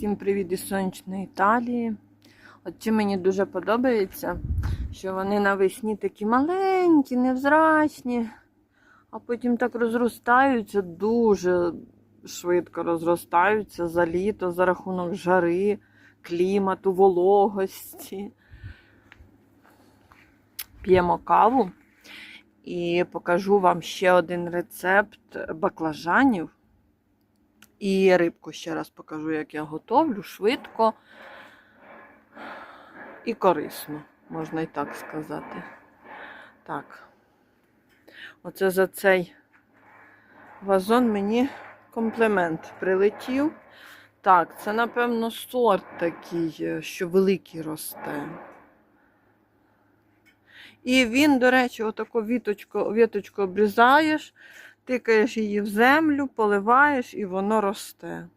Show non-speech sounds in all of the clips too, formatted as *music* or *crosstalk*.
Всім привіт із сонячної Італії. От чим мені дуже подобається, що вони навесні такі маленькі, невзрачні, а потім так розростаються, дуже швидко розростаються за літо, за рахунок жари, клімату, вологості. П'ємо каву і покажу вам ще один рецепт баклажанів. І рибку ще раз покажу, як я готовлю швидко і корисно, можна і так сказати. Так. Оце за цей вазон мені комплімент прилетів. Так, це, напевно, сорт такий, е, що великий росте. І він, до речі, отаку віточку, віточку обрізаєш, тикаєш її в землю, поливаєш і воно росте.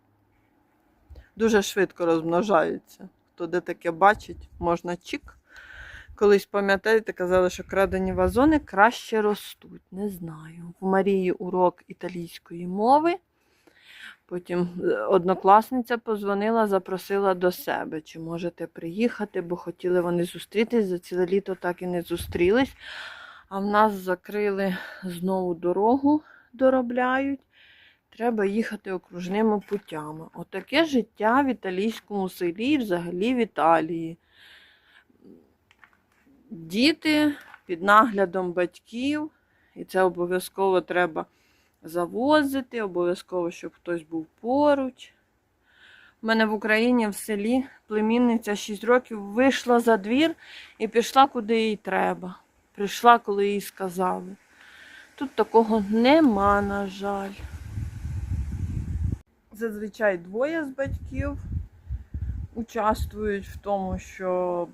Дуже швидко розмножається. Хто де таке бачить, можна чик. Колись, пам'ятаєте, казали, що крадені вазони краще ростуть. Не знаю. В Марії урок італійської мови. Потім е, однокласниця позвонила, запросила до себе, чи можете приїхати, бо хотіли вони зустрітись. За ціле літо так і не зустрілись. А в нас закрили знову дорогу, доробляють. Треба їхати окружними путями. Отаке життя в італійському селі, і взагалі в Італії. Діти під наглядом батьків, і це обов'язково треба завозити, обов'язково, щоб хтось був поруч. У мене в Україні в селі племінниця 6 років вийшла за двір і пішла куди їй треба. Прийшла, коли їй сказали. Тут такого нема, на жаль. Зазвичай двоє з батьків участвують в тому, що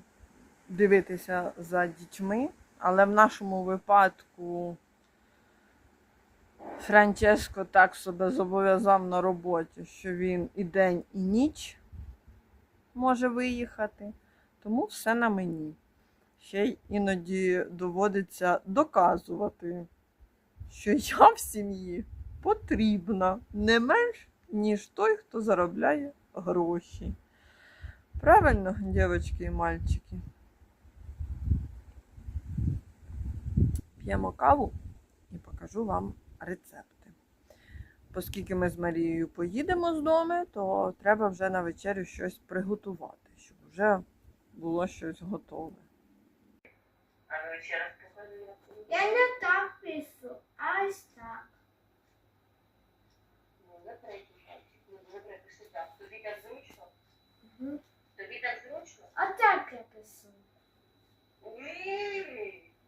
дивитися за дітьми, але в нашому випадку Франческо так себе зобов'язав на роботі, що він і день, і ніч може виїхати, тому все на мені. Ще й іноді доводиться доказувати, що я в сім'ї потрібна не менш, ніж той, хто заробляє гроші. Правильно, дівчатки і мальчики? П'ємо каву і покажу вам рецепти. Оскільки ми з Марією поїдемо з дому, то треба вже на вечерю щось приготувати, щоб вже було щось готове. А ще раз. Я не так пишу, ось так. Ну, за третій пальчик. Ну, вже припиши так. Тобі так зручно? Мгм. Тобі так зручно? А так я пишу. Ні.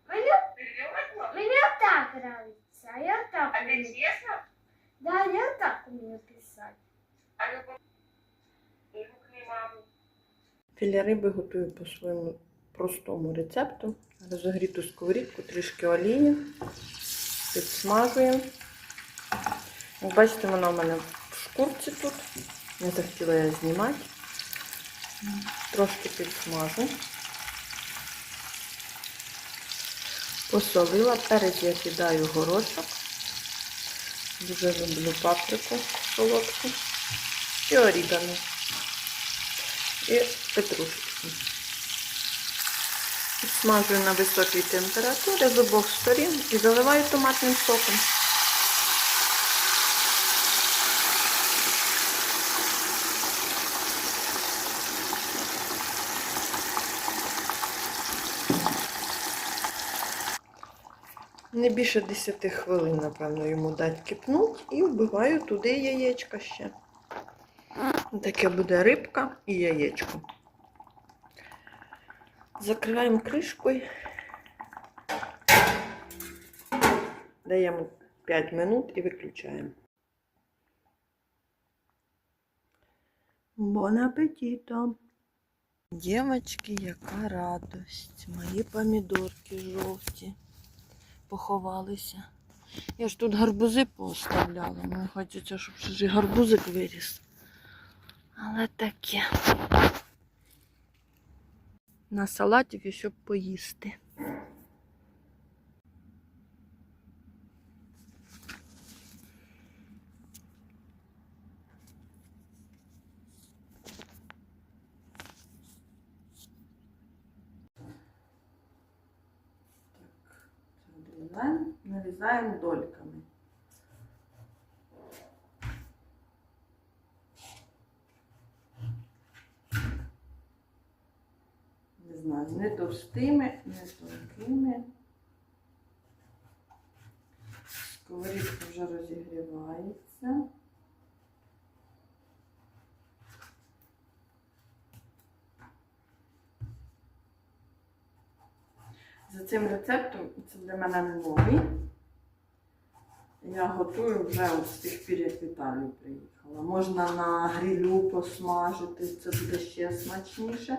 Мені, Серйозно? мені так нравится, а я так А ти умею. чесно? Да, я так умею писать. А ну, по- Гукни маму. Філе риби готую по своєму простому рецепту. Розогріту сковорідку, трішки олії, підсмажуємо. Як бачите, вона в мене в шкурці тут. Не захотіла я знімати. Трошки підсмажу. Посолила, перед я кидаю горошок. Дуже люблю паприку солодку. І орігано і петрушечку. Смажую на високій температурі з обох сторін і заливаю томатним соком. Не більше 10 хвилин, напевно, йому дать кипнуть і вбиваю туди яєчка ще. Таке буде рибка і яєчко. Закриваємо кришкою. Даємо 5 минут і виключаємо. Бон апетіто! Дівочки, яка радость! Мої помідорки жовті поховалися. Я ж тут гарбузи поставляла. Мені хочеться, щоб ще гарбузик виріс. Але таке на салатів, щоб поїсти. Нарізаємо дольками. Товстими, не тонкими. Сковорідка вже розігрівається. За цим рецептом, це для мене не новий. Я готую вже з тих пір, як в Італію приїхала. Можна на грилю посмажити, це буде ще смачніше.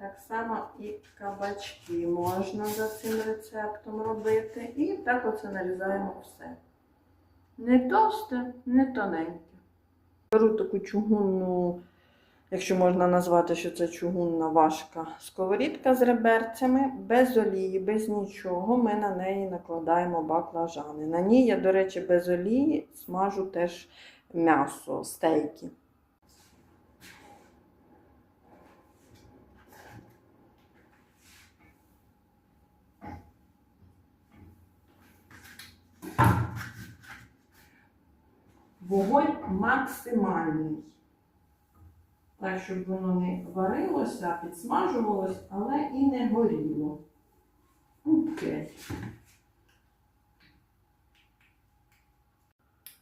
Так само і кабачки можна за цим рецептом робити. І так оце нарізаємо все. Не товсте, не тоненьке. Беру таку чугунну, якщо можна назвати, що це чугунна важка сковорідка з реберцями, без олії, без нічого. Ми на неї накладаємо баклажани. На ній я, до речі, без олії смажу теж м'ясо, стейки. Вогонь максимальний. Так, щоб воно не варилося, підсмажувалось, але і не горіло. Окей.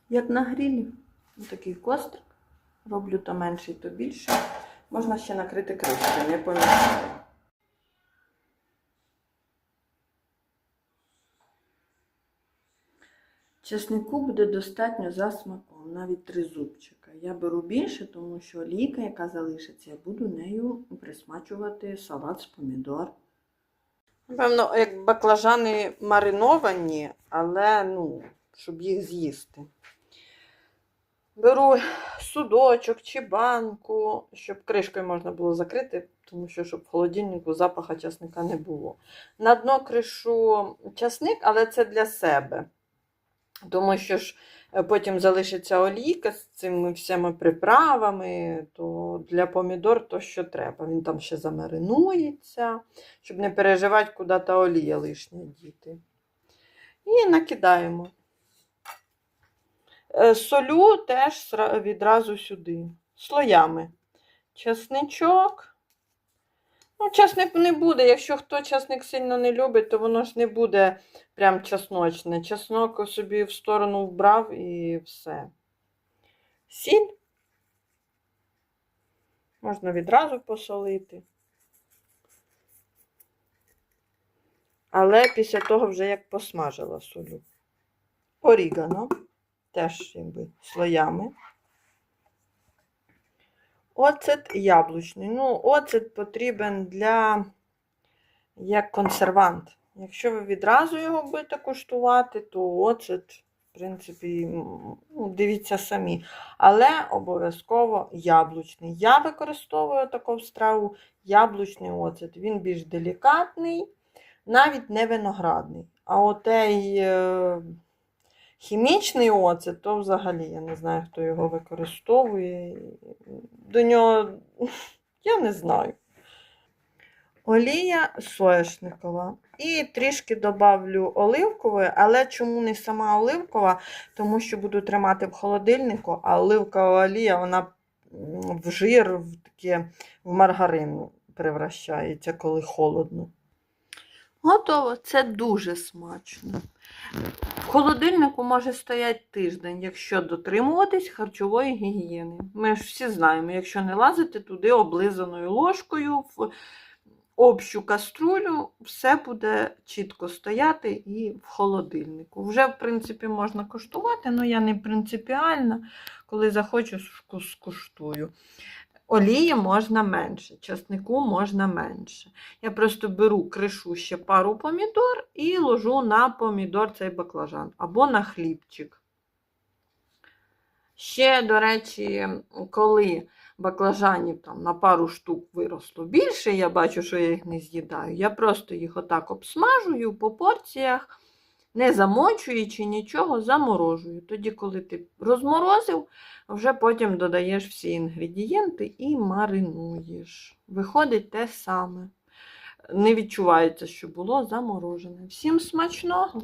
Як на грілі, такий кострик. Роблю то менший, то більше. Можна ще накрити кришкою, не помішаю. Чеснику буде достатньо за смаком, навіть три зубчика. Я беру більше, тому що олійка, яка залишиться, я буду нею присмачувати салат з помідор. Напевно, як баклажани мариновані, але ну, щоб їх з'їсти. Беру судочок чи банку, щоб кришкою можна було закрити, тому що щоб в холодильнику запаха часника не було. На дно кришу часник, але це для себе. Тому що ж е, потім залишиться олійка з цими всіми приправами, то для помідор то що треба. Він там ще замаринується, щоб не переживати, куди та олія лишня діти. І накидаємо. Е, Солю теж відразу сюди, слоями. Часничок. Ну, часник не буде. Якщо хто часник сильно не любить, то воно ж не буде прям чесночне. Чеснок собі в сторону вбрав і все. Сіль. Можна відразу посолити. Але після того вже як посмажила солю. Орігано. Теж якби слоями. Оцет яблучний. Ну, оцет потрібен для як консервант. Якщо ви відразу його будете куштувати, то оцет, в принципі, ну, дивіться самі. Але обов'язково яблучний. Я використовую таку страву яблучний оцет. Він більш делікатний, навіть не виноградний. А отей е, хімічний оцет, то взагалі я не знаю, хто його використовує. До нього *laughs* я не знаю. Олія соняшникова. І трішки добавлю оливкової, але чому не сама оливкова? Тому що буду тримати в холодильнику, а оливкова олія вона в жир, в таке, в маргарин превращається, коли холодно. Готово, це дуже смачно. В холодильнику може стояти тиждень, якщо дотримуватись харчової гігієни. Ми ж всі знаємо, якщо не лазити туди облизаною ложкою в общу каструлю, все буде чітко стояти і в холодильнику. Вже, в принципі, можна коштувати, але я не принципіальна. Коли захочу, ску- скуштую. Олії можна менше, часнику можна менше. Я просто беру, кришу ще пару помідор і ложу на помідор цей баклажан або на хлібчик. Ще, до речі, коли баклажанів там на пару штук виросло більше, я бачу, що я їх не з'їдаю. Я просто їх отак обсмажую по порціях, не замочуючи нічого, заморожую. Тоді, коли ти розморозив, вже потім додаєш всі інгредієнти і маринуєш. Виходить те саме. Не відчувається, що було заморожене. Всім смачного!